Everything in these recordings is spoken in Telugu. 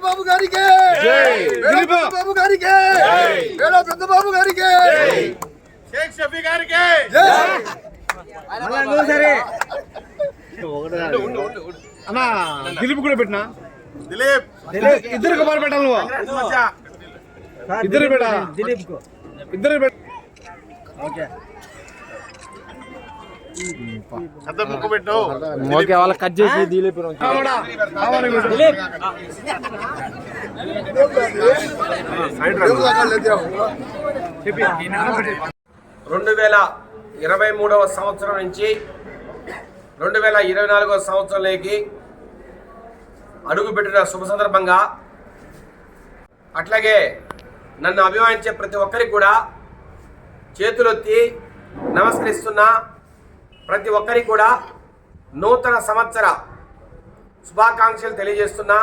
బాబు గారికి. బాబు గారికి పెద్ద బాబు గారికి షేక్ షఫీ గారికి అన్నా దిలీప్ కూడా పెట్టినా? దిలీప్. ఇద్దరు కుమార్ పెట్టాలి నువ్వు. ఇద్దరు పెట్టా ఇద్దరు పెట్టు ఓకే వాళ్ళ కట్ చేసి దిలీప్. రెండు వేల ఇరవై మూడవ సంవత్సరం నుంచి రెండు వేల ఇరవై నాలుగవ సంవత్సరంలోకి అడుగుపెట్టిన శుభ సందర్భంగా అట్లాగే నన్ను అభిమానించే ప్రతి ఒక్కరికి కూడా చేతులెత్తి నమస్కరిస్తున్నా. ప్రతి ఒక్కరికి కూడా నూతన సంవత్సర శుభాకాంక్షలు తెలియజేస్తున్నా.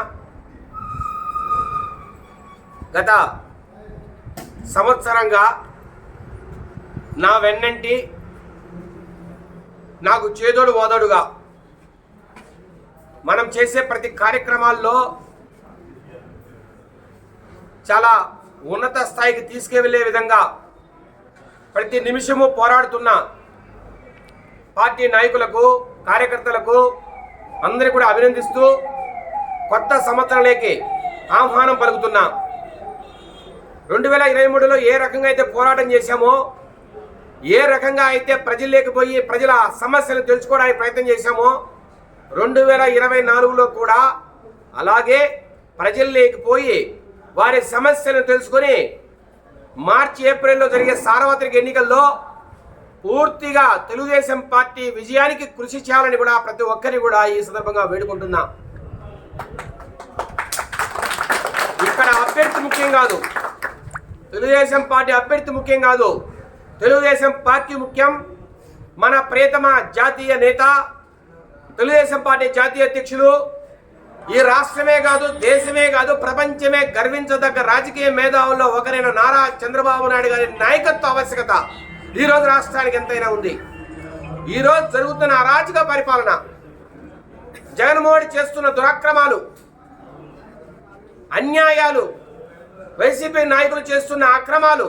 గత సంవత్సరంగా నా వెన్నంటి నాకు చేదోడు ఓదోడుగా మనం చేసే ప్రతి కార్యక్రమాల్లో చాలా ఉన్నత స్థాయికి తీసుకువెళ్ళే విధంగా ప్రతి నిమిషము పోరాడుతున్న. పార్టీ నాయకులకు కార్యకర్తలకు అందరికీ కూడా అభినందిస్తూ కొత్త సంవత్సరంలోకి ఆహ్వానం పలుకుతున్నా. రెండు వేల ఇరవై మూడులో ఏ రకంగా అయితే పోరాటం చేశామో ఏ రకంగా అయితే ప్రజల్లోకి పోయి ప్రజల సమస్యలు తెలుసుకోవడానికి ప్రయత్నం చేశామో రెండు వేల ఇరవై నాలుగులో కూడా అలాగే ప్రజల్లోకి పోయి వారి సమస్యలను తెలుసుకొని మార్చి ఏప్రిల్లో జరిగే సార్వత్రిక ఎన్నికల్లో పూర్తిగా తెలుగుదేశం పార్టీ విజయానికి కృషి చేయాలని కూడా ప్రతి ఒక్కరిని కూడా ఈ సందర్భంగా వేడుకుంటున్నా. ఇక్కడ అభ్యర్థి ముఖ్యం కాదు. తెలుగుదేశం పార్టీ అభ్యర్థి ముఖ్యం కాదు. తెలుగుదేశం పార్టీ ముఖ్యం. మన ప్రియతమ జాతీయ నేత తెలుగుదేశం పార్టీ జాతీయ అధ్యక్షులు. ఈ రాష్ట్రమే కాదు దేశమే కాదు ప్రపంచమే గర్వించదగ్గ రాజకీయ మేధావుల్లో ఒకరైన నారా చంద్రబాబు నాయుడు గారి నాయకత్వ ఆవశ్యకత. ఈరోజు రాష్ట్రానికి ఎంతైనా ఉంది. ఈరోజు జరుగుతున్న అరాజక పరిపాలన జగన్మోహన్ చేస్తున్న దురాక్రమాలు అన్యాయాలు వైసీపీ నాయకులు చేస్తున్న అక్రమాలు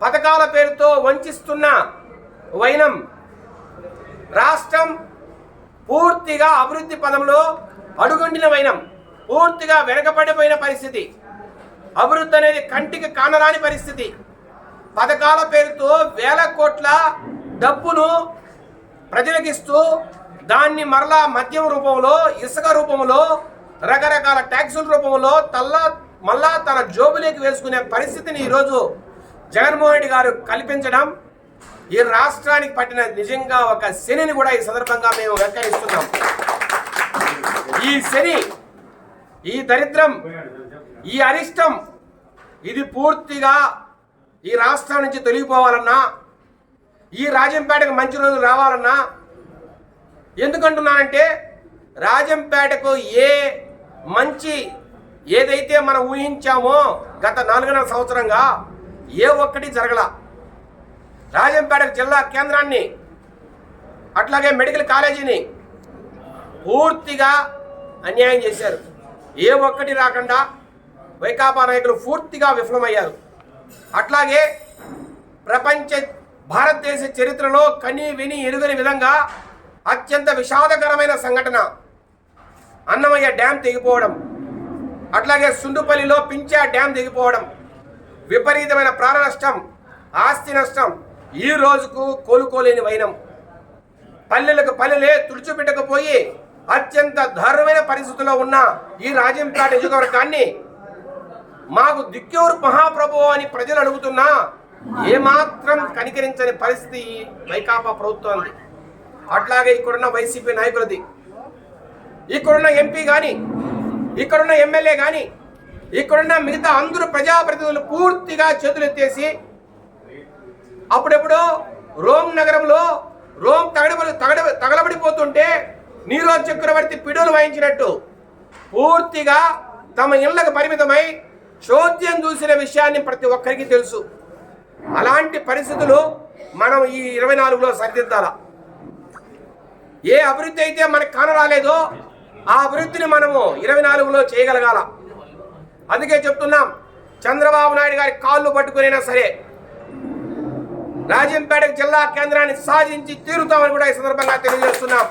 పథకాల పేరుతో వంచిస్తున్న వైనం రాష్ట్రం పూర్తిగా అభివృద్ధి పదంలో అడుగొండిన వైనం పూర్తిగా వెనకబడిపోయిన పరిస్థితి. అభివృద్ధి అనేది కంటికి కానరాని పరిస్థితి. పథకాల పేరుతో వేల కోట్ల డబ్బును ప్రజలకిస్తూ దాన్ని మరలా మద్యం రూపంలో ఇసుక రూపంలో రకరకాల ట్యాక్సుల రూపంలో తల్లా మళ్ళా తన జోబులోకి వేసుకునే పరిస్థితిని ఈరోజు జగన్మోహన్ రెడ్డి గారు కల్పించడం ఈ రాష్ట్రానికి పట్టిన నిజంగా ఒక శనిని కూడా ఈ సందర్భంగా మేము వెంకరిస్తున్నాం ఈ శని ఈ దరిద్రం ఈ అరిష్టం ఇది పూర్తిగా ఈ రాష్ట్రం నుంచి తొలగిపోవాలన్నా ఈ రాజంపేటకు మంచి రోజులు రావాలన్నా ఎందుకంటున్నానంటే రాజంపేటకు ఏ మంచి ఏదైతే మనం ఊహించామో గత నాలుగున్నర సంవత్సరంగా ఏ ఒక్కటి జరగల. రాజంపేట జిల్లా కేంద్రాన్ని అట్లాగే మెడికల్ కాలేజీని పూర్తిగా అన్యాయం చేశారు. ఏ ఒక్కటి రాకుండా వైకాపా నాయకులు పూర్తిగా విఫలమయ్యారు. అట్లాగే ప్రపంచ భారతదేశ చరిత్రలో కని విని ఎరుగని విధంగా అత్యంత విషాదకరమైన సంఘటన. అన్నమయ్య డ్యాం తెగిపోవడం. అట్లాగే సుండుపల్లిలో పించా డ్యాం తెగిపోవడం. విపరీతమైన ప్రాణ నష్టం ఆస్తి నష్టం ఈ రోజుకు కోలుకోలేని వైనం. పల్లెలకు పల్లెలే తుడిచిపెట్టకపోయి అత్యంత దారుణమైన పరిస్థితుల్లో ఉన్న ఈ రాజంపేట నియోజకవర్గాన్ని మాకు దిక్కెవరు మహాప్రభు అని ప్రజలు అడుగుతున్నా ఏమాత్రం కనికరించని పరిస్థితి వైకాపా ప్రభుత్వాన్ని అట్లాగే ఇక్కడున్న వైసీపీ నాయకులది. ఇక్కడున్న ఎంపీ కానీ ఇక్కడున్న ఎమ్మెల్యే కానీ ఇక్కడున్న మిగతా అందరూ ప్రజాప్రతినిధులు పూర్తిగా చేతులెత్తేసి అప్పుడెప్పుడు రోమ్ నగరంలో రోమ్ తగడబడి తగడ తగలబడిపోతుంటే నీరోజ్ చక్రవర్తి పిడులు వాయించినట్టు పూర్తిగా తమ ఇళ్ళకు పరిమితమై చోద్యం చూసిన విషయాన్ని ప్రతి ఒక్కరికి తెలుసు. అలాంటి పరిస్థితులు మనం ఈ ఇరవై నాలుగులో సరిదిద్దాలా. ఏ అభివృద్ధి అయితే మనకు కానరాలేదో ఆ అభివృద్ధిని మనము ఇరవై నాలుగులో చేయగలగాల. అందుకే చెప్తున్నాం చంద్రబాబు నాయుడు గారి కాళ్ళు పట్టుకునైనా సరే రాజంపేట జిల్లా కేంద్రాన్ని సాధించి తీరుతామని కూడా ఈ సందర్భంగా తెలియజేస్తున్నాం.